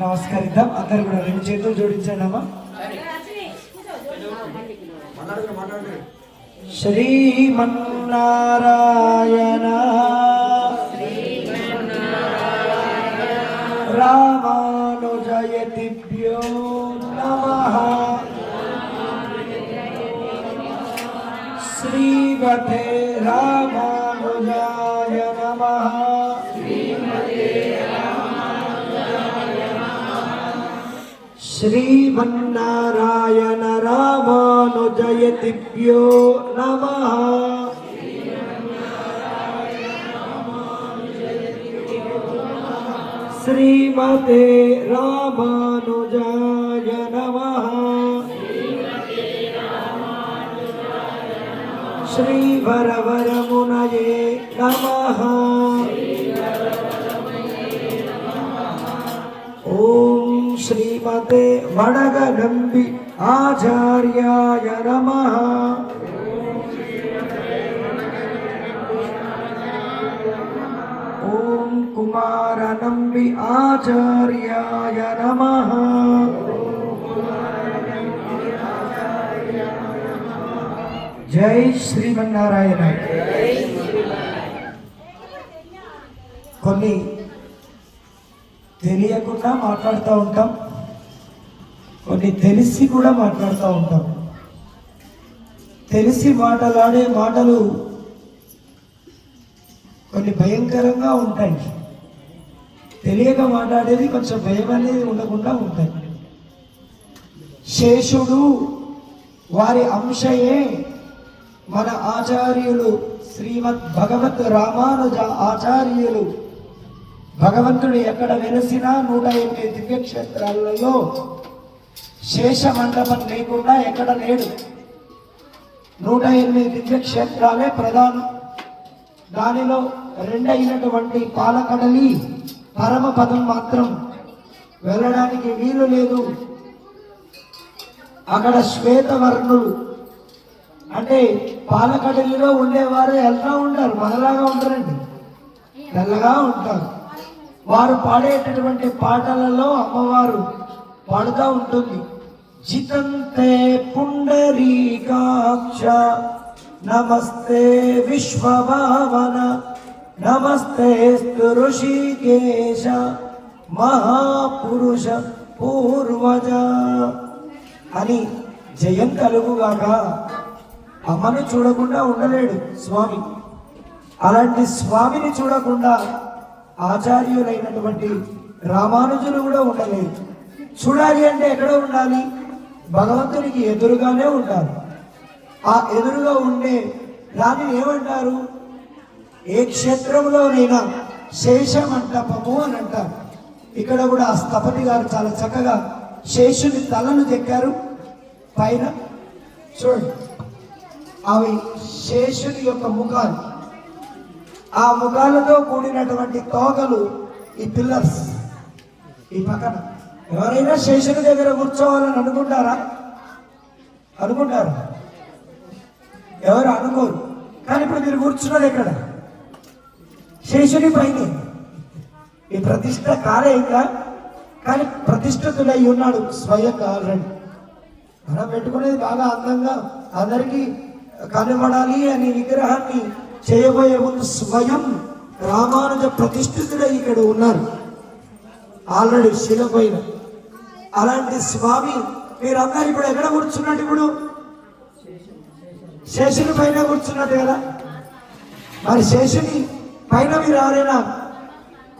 నమస్కరిద్దాం. అందరు కూడా రెండు చేతులు జోడించండి అమ్మా. శ్రీమన్నారాయణ. రామానుజయతిభ్యో నమ. శ్రీవతే శ్రీమన్నారాయణ రామానుజయతిభ్యో నమ శ్రీమతే రామానుజాయ నమ శ్రీవరవరమునయే నమ శ్రీమతే వడగనంబి ఆచార్యాయ నమ. ఓం కుమారనంబి ఆచార్యాయ నమ. జై శ్రీమన్నారాయణ. కొన్ని తెలియకుండా మాట్లాడుతూ ఉంటాం. కొన్ని తెలిసి కూడా మాట్లాడుతూ ఉంటాం. తెలిసి మాటలాడే మాటలు కొన్ని భయంకరంగా ఉంటాయి. తెలియక మాట్లాడేది కొంచెం భయం అనేది ఉండకుండా ఉంటాయి. శేషుడు వారి అంశయే మన ఆచార్యులు శ్రీమద్ భగవత్ రామానుజ ఆచార్యులు. భగవంతుడు ఎక్కడ వెలసినా నూట ఎనిమిది దివ్యక్షేత్రాలలో శేష మండపం లేకుండా ఎక్కడ లేడు. నూట ఎనిమిది దివ్యక్షేత్రాలే ప్రధానం. దానిలో రెండైనటువంటి పాలకడలి పరమ పదం మాత్రం వెళ్ళడానికి వీలు లేదు. అక్కడ శ్వేతవర్ణులు అంటే పాలకడలిలో ఉండేవారు ఎలా ఉంటారు మనలాగా ఉంటారండి తెల్లగా ఉంటారు. వారు పాడేటటువంటి పాటలలో అమ్మవారు పాడుతూ ఉంటుంది. జితంతే పుండరీకాక్ష. నమస్తే విశ్వభావన. నమస్తే ఋషికేశ. మహాపురుష పూర్వజ. అని జయం కలుగుగాక అమ్మను చూడకుండా ఉండలేడు స్వామి. అలాంటి స్వామిని చూడకుండా ఆచార్యులైనటువంటి రామానుజులు కూడా ఉండలేదు చూడాలి అంటే ఎక్కడ ఉండాలి. భగవంతునికి ఎదురుగానే ఉంటారు ఆ ఎదురుగా ఉండే దానిని ఏమంటారు? ఏ క్షేత్రంలోనైనా శేష మంటపము అని అంటారు. ఇక్కడ కూడా ఆ స్థపతి గారు చాలా చక్కగా శేషుని తలను చెక్కారు పైన చూడండి. అవి శేషుని యొక్క ముఖాలు. ఆ ముఖాలతో కూడినటువంటి తోకలు ఈ పిల్లర్స్. ఈ పక్కన. ఎవరైనా శేషుని దగ్గర కూర్చోవాలని అనుకుంటారా? అనుకుంటారా. ఎవరు అనుకోరు. కానీ ఇప్పుడు మీరు కూర్చున్నది ఎక్కడ? శేషుని పైన ఈ ప్రతిష్ట కాలే ఇంకా కానీ ప్రతిష్ఠితుడై ఉన్నాడు స్వయంగా ఆల్రెడీ. మనం పెట్టుకునేది బాగా అందంగా అందరికీ కనబడాలి అనే విగ్రహాన్ని చేయబోయే ముందు స్వయం రామానుజ ప్రతిష్ఠితుడై ఇక్కడ ఉన్నారు. ఆల్రెడీ శిలపైన అలాంటి స్వామి మీరందరూ ఇప్పుడు ఎక్కడ కూర్చున్నట్టు ఇప్పుడు? శేషుని పైన కూర్చున్నట్టు కదా? మరి శేషుని పైన మీరు ఎవరైనా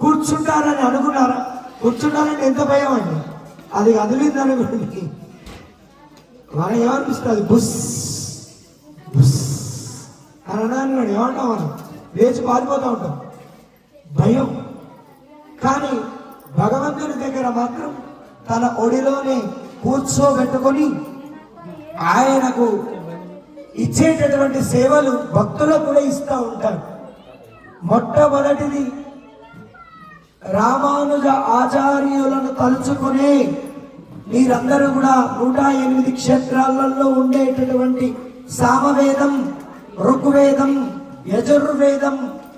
కూర్చుంటారని అనుకున్నారా? కూర్చుంటారంటే ఎంత భయం అండి? అది కదిలింది అనుకోండి. మనం ఏమనిపిస్తుంది? బుస్ బుస్. అని అన్నాడు ఏమంటాం మనం? లేచి పారిపోతూ ఉంటాం. భయం. కానీ భగవంతుని దగ్గర మాత్రం తన ఒడిలోనే కూర్చోబెట్టుకొని ఆయనకు ఇచ్చేటటువంటి సేవలు భక్తులకు కూడా ఇస్తూ ఉంటారు. మొట్టమొదటిది రామానుజ ఆచార్యులను తలుచుకునే మీరందరూ కూడా నూట ఎనిమిది క్షేత్రాలలో ఉండేటటువంటి సామవేదం ఋగ్వేదం యజుర్వేదం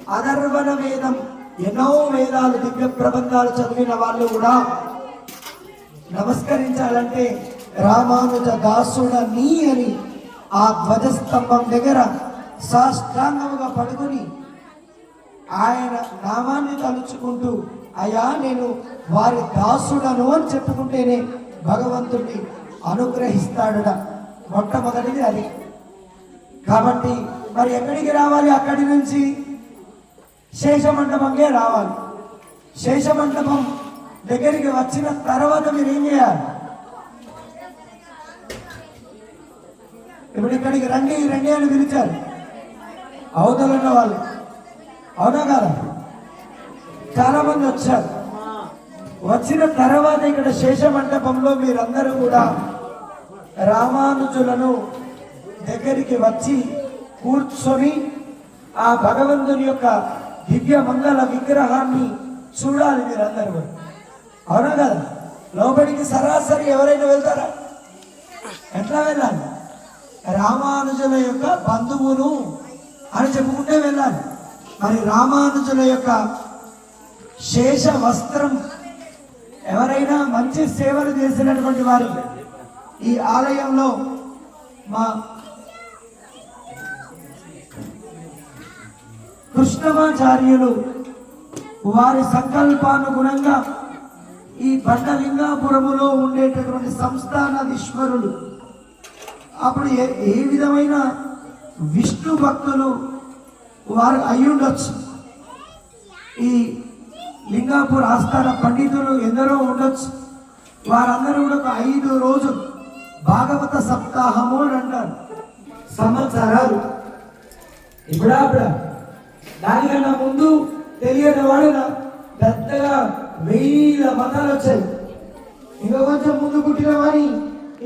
అధర్వణ వేదం ఎన్నో వేదాలు దివ్య ప్రబంధాలు చదివిన వాళ్ళు కూడా నమస్కరించాలంటే రామానుజ దాసుడ నీ అని ఆ ధ్వజస్తంభం దగ్గర సాష్టాంగముగా పడుకుని ఆయన నామాన్ని తలుచుకుంటూ అయా నేను వారి దాసుడను అని చెప్పుకుంటేనే భగవంతుడిని అనుగ్రహిస్తాడట. మొట్టమొదటిది అది. కాబట్టి మరి ఎక్కడికి రావాలి? అక్కడి నుంచి? శేషమండపంకే రావాలి. శేషమండపం దగ్గరికి వచ్చిన తర్వాత మీరు ఏం చేయాలి? ఇప్పుడు ఇక్కడికి రండి రండి అని పిలిచారు. అవతల ఉన్న వాళ్ళు. అవునా కదా? చాలా మంది వచ్చారు. వచ్చిన తర్వాత ఇక్కడ శేష మండపంలో మీరందరూ కూడా రామానుజులను దగ్గరికి వచ్చి కూర్చొని ఆ భగవంతుని యొక్క దివ్య మంగళ విగ్రహాన్ని చూడాలి మీరందరూ. కూడా. అవునా కదా? లోపలికి సరాసరి ఎవరైనా వెళ్తారా? ఎట్లా వెళ్ళాలి? రామానుజుల యొక్క బంధువులు అని చెప్పుకుంటే వెళ్ళాలి. మరి రామానుజుల యొక్క శేష వస్త్రం ఎవరైనా మంచి సేవలు చేసినటువంటి వారు ఈ ఆలయంలో మా కృష్ణమాచార్యులు వారి సంకల్పానుగుణంగా ఈ బండలింగాపురములో ఉండేటటువంటి సంస్థానాధీశ్వరులు అప్పుడు ఏ ఏ విధమైన విష్ణు భక్తులు వారు అయ్యుండొచ్చు. ఈ లింగాపూర్ ఆస్థాన పండితులు ఎందరో ఉండొచ్చు. వారందరూ కూడా ఒక ఐదు రోజులు భాగవత సప్తాహము అని అంటారు. సంవత్సరాలు. ఇప్పుడా దానికన్నా ముందు తెలియని వాడు పెద్దగా వేల మతాలు వచ్చాయి. ఇంకా కొంచెం ముందు పుట్టిన వారి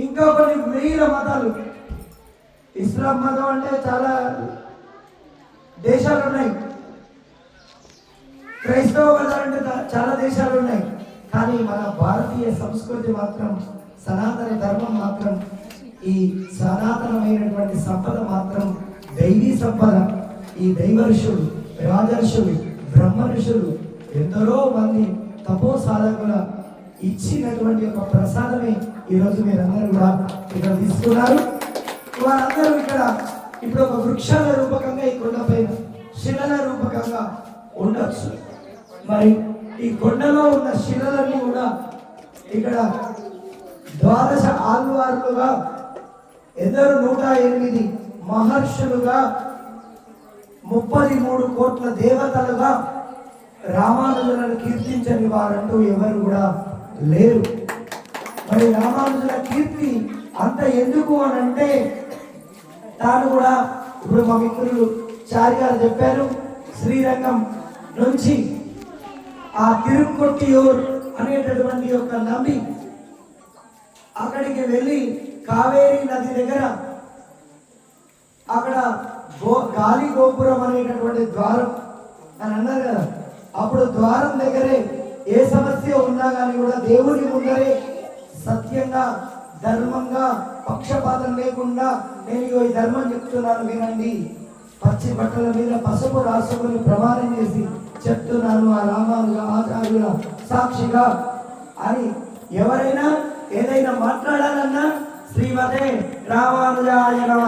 ఇంకా కొన్ని వేల మతాలు. ఇస్లాం మతం అంటే చాలా దేశాలు ఉన్నాయి. క్రైస్తవ మతాలు అంటే చాలా దేశాలు ఉన్నాయి. కానీ మన భారతీయ సంస్కృతి మాత్రం సనాతన ధర్మం మాత్రం ఈ సనాతనమైనటువంటి సంపద మాత్రం దైవీ సంపద. ఈ దైవ ఋషులు రాజర్షులు బ్రహ్మ ఋషులు ఎందరో మంది తపో సాధకుల ఇచ్చినటువంటి ఒక ప్రసాదమే ఈరోజు మీరందరూ కూడా ఇక్కడ తీసుకున్నారు. వారందరూ ఇక్కడ ఇప్పుడు ఒక వృక్షాల రూపకంగా ఈ కొండపైన శిలల రూపకంగా ఉండొచ్చు. మరి ఈ కొండలో ఉన్న శిలలన్నీ కూడా ఇక్కడ ద్వాదశ ఆల్వార్లుగా ఎందరు నూట ఎనిమిది మహర్షులుగా ముప్పై మూడు కోట్ల దేవతలుగా రామానుజులను కీర్తించని వారంటూ ఎవరు కూడా లేరు. మరి రామానుజుల కీర్తి అంత ఎందుకు అని అంటే తాను కూడా ఇప్పుడు మా మిత్రులు చారి గారు చెప్పారు శ్రీరంగం నుంచి ఆ తిరుక్కొట్టియూర్ అనేటటువంటి యొక్క నది అక్కడికి వెళ్ళి కావేరీ నది దగ్గర అక్కడ గాలి గోపురం అనేటటువంటి ద్వారం. అని అన్నారు కదా. అప్పుడు ద్వారం దగ్గరే ఏ సమస్య ఉన్నా కానీ కూడా దేవుని ముందరే సత్యంగా ధర్మంగా పక్షపాతం లేకుండా నేను ఈ ధర్మం చెప్తున్నాను వినండి. పచ్చి బట్టల మీద పసుపు రాసుకుని ప్రమాణం చేసి చెప్తున్నాను ఆ రామానుజ ఆచార్యుల సాక్షిగా. అని ఎవరైనా ఏదైనా మాట్లాడాలన్నా శ్రీమతే రామానుజాయ నమ.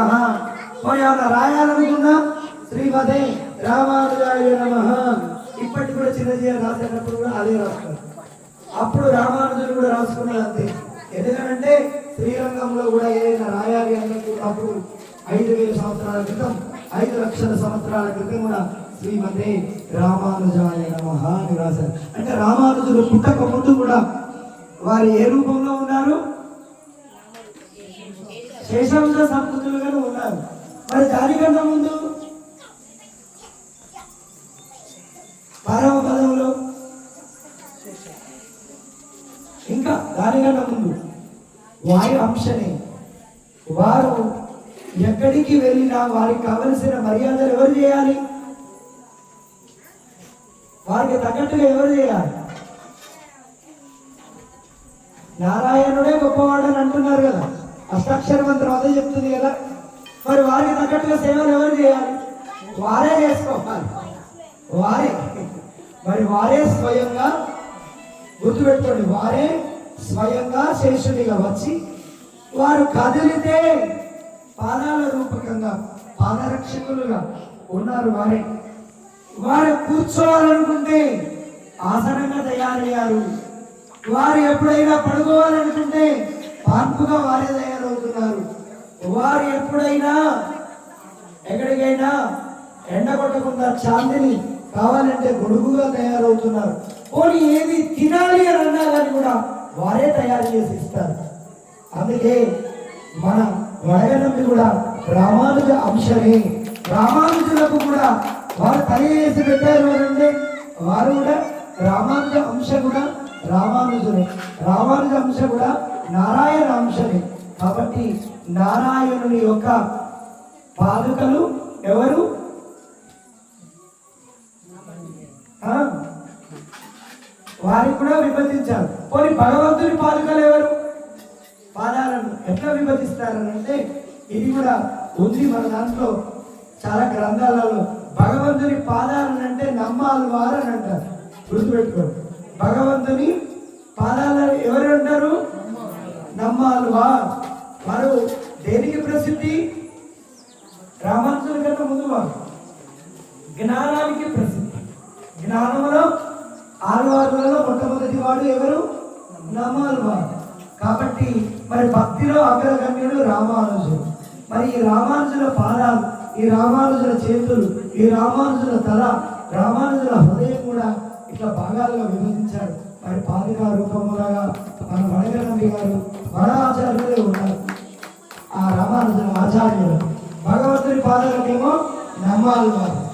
పోయాల రాయాలనుకున్నా శ్రీమదే రామానుజాయ నమ. ఇప్పటికి కూడా చిన్నజీయ రాసేటప్పుడు కూడా అదే రాస్తారు. అప్పుడు రామానుజులు కూడా రాసుకున్నారు అంతే. ఎందుకంటే శ్రీరంగంలో కూడా ఏదైనా రాయాలి అన్నప్పుడు ఐదు వేల సంవత్సరాల క్రితం ఐదు లక్షల సంవత్సరాల క్రితం కూడా శ్రీమతే రామానుజాయ నమః అని రాశారు. అంటే రామానుజులు పుట్టక ముందు కూడా వారు ఏ రూపంలో ఉన్నారు? శేషంశ సంస్కృతులుగానే ఉన్నారు. మరి దానికన్నా ముందు పరమ పదంలో ఇంకా దానికన్నా ముందు వారి అంశనే వారు ఎక్కడికి వెళ్ళినా వారికి కావలసిన మర్యాదలు ఎవరు చేయాలి? వారికి తగ్గట్టుగా ఎవరు చేయాలి? నారాయణుడే గొప్పవాడని అంటున్నారు కదా. అష్టాక్షర మంత్రం అదే చెప్తుంది కదా. మరి వారికి తగ్గట్టుగా సేవలు ఎవరు చేయాలి? వారే చేసుకోవాలి. వారే. మరి వారే స్వయంగా గుర్తుపెట్టుకోండి వారే స్వయంగా శేషునిగా వచ్చి వారు కదిలితే పాదాల రూపకంగా పాదరక్షకులుగా ఉన్నారు వారే. వారు కూర్చోవాలనుకుంటే ఆసనంగా తయారయ్యారు వారు ఎప్పుడైనా పడుకోవాలనుకుంటే పాన్పుగా వారే తయారవుతున్నారు. వారు ఎప్పుడైనా ఎక్కడికైనా ఎండ కొట్టకుండా చాందిని కావాలంటే గొడుగుగా తయారవుతున్నారు. పోనీ ఏది తినాలి అని అన్నా కానీ కూడా వారే తయారు చేసి ఇస్తారు. అందుకే మన వడగనమ్మి కూడా రామానుజ అంశమే. రామానుజులకు కూడా వారు తయారు పెట్టారు అని అంటే వారు కూడా రామానుజ అంశ కూడా రామానుజులే. రామానుజ అంశ కూడా నారాయణ అంశమే. కాబట్టి నారాయణుని యొక్క పాదుకలు ఎవరు? ఆ? వారికి కూడా విభజించారు పోనీ భగవంతుని పాదుకలు ఎవరు? పాదాలను ఎట్లా విభజిస్తారని అంటే ఇది కూడా ఉంది మన దాంట్లో చాలా గ్రంథాలలో. భగవంతుని పాదాలను అంటే నమ్మాలి వారు అని అంటారు గుర్తుపెట్టుకోరు భగవంతుని పాదాలను ఎవరు అంటారు నమ్మాలి వారు వారు దేనికి ప్రసిద్ధి? రామాంజుల కన్నా ముందు వారు జ్ఞానానికి ప్రసిద్ధి. జ్ఞానంలో ఆరువారులలో మొట్టమొదటి వాడు ఎవరు? నమాలు వారు కాబట్టి మరి భక్తిలో అగ్రగణ్యుడు రామానుజుడు. మరి ఈ రామానుజుల పాదాలు ఈ రామానుజుల చేతులు ఈ రామానుజుల తల రామానుజుల హృదయం కూడా ఇట్లా భాగాలుగా విభజించాడు. మరి పాదుక రూపములాగా మన వడగనంబి గారు వడ ఆచార్యులే ఉన్నారు. రామానుజుల ఆచార్యులు. భగవంతుని పాదలకేమో నమ్మాలి వారు.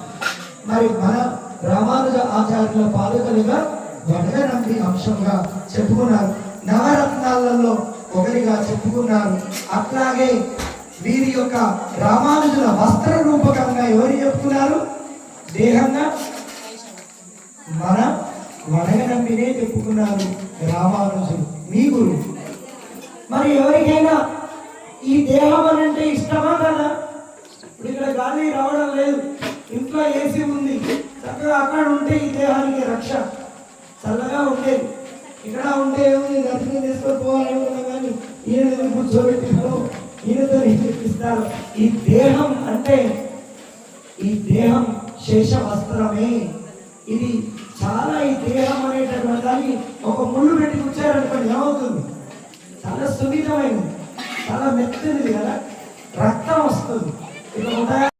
మరి మన రామానుజ ఆచార్యుల పాదకులుగా వడగనంబి అంశంగా చెప్పుకున్నారు. నవరత్నాలలో ఒకరిగా చెప్పుకున్నారు. అట్లాగే వీరి యొక్క రామానుజుల వస్త్ర రూపకంగా ఎవరు చెప్పుకున్నారు? దేహంగా? మన వడగనంబినే చెప్పుకున్నారు రామానుజులు. మీ గురు మరి ఎవరికైనా ఈ దేహం అని అంటే ఇష్టమా కదా? ఇప్పుడు ఇక్కడ గాలి రావడం లేదు. ఇంట్లో ఏసీ ఉంది. చక్కగా అక్కడ ఉంటే ఈ దేహానికి రక్ష. చల్లగా ఉండేది. ఇక్కడ ఉంటే ఏముంది? దర్శనం తీసుకొని పోవాలనుకున్నా కానీ ఈయన దగ్గర కూర్చోబెట్టినారు? ఈయనతో ఇస్తారు ఈ దేహం అంటే ఈ దేహం శేష వస్త్రమే. ఇది చాలా ఈ దేహం అనేటటువంటి దాన్ని ఒక ముళ్ళు పెట్టి కూర్చారనుకోండి ఏమవుతుంది? చాలా సున్నితమైనది. చాలా మెత్తది కదా? రక్తం వస్తుంది. ఇక